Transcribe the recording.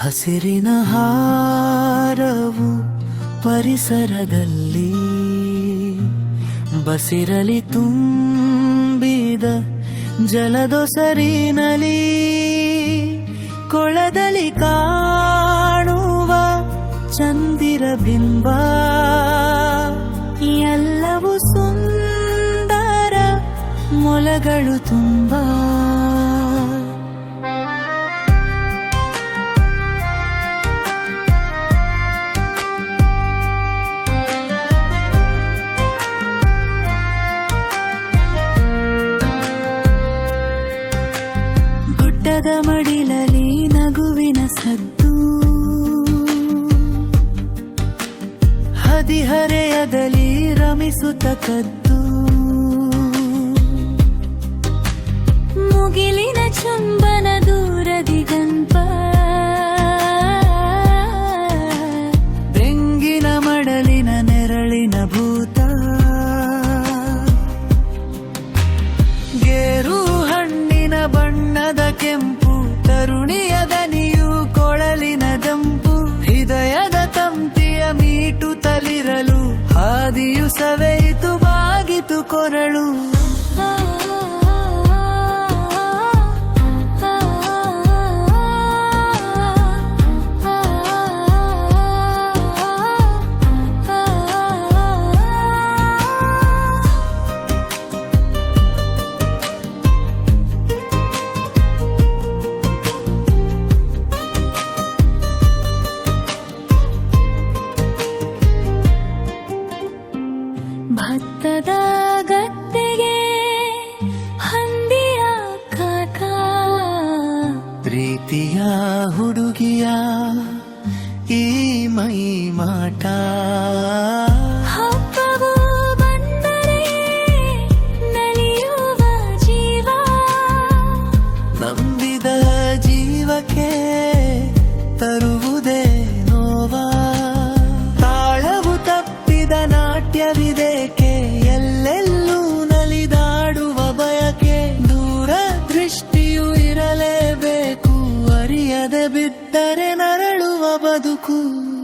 ಹಸಿರಿನ ಹಾರವು ಪರಿಸರದಲ್ಲಿ ಬಸಿರಲಿ ತುಂಬಿದ ಜಲದೊಸರಿನಲಿ ಕೊಳದಲ್ಲಿ ಕಾಣುವ ಚಂದಿರ ಬಿಂಬ. ಎಲ್ಲವೂ ಸುಂದರ ಮೊಲಗಳು ತುಂಬಾ. ಗುಡ್ಡದ ಮಡಿಲಲಿ ನಗುವಿನ ಸದ್ದು. ಹದಿಹರೆಯದಲ್ಲಿ ರಮಿಸುತ್ತ ಕದ್ದು. ಮುಗಿಲಿನ ಚುಂಬನ ದೂರದಿ ಮೀಟು ತಲಿರಲು ಹಾದಿಯು ಸವೆಯಿತು ಬಾಗಿತು ಕೊರಳು ಭತ್ತದ ಗದ್ದೆಗೆ ಹಂದಿಯ ಕಾಕ. ಪ್ರೀತಿಯ ಹುಡುಗಿಯ ಈ ಮೈ ಮಾಟ. ತರುವುದೇ ನೋವ. ತಾಳವು ತಪ್ಪಿದ ನಾಟ್ಯವಿದೆ. দুকুল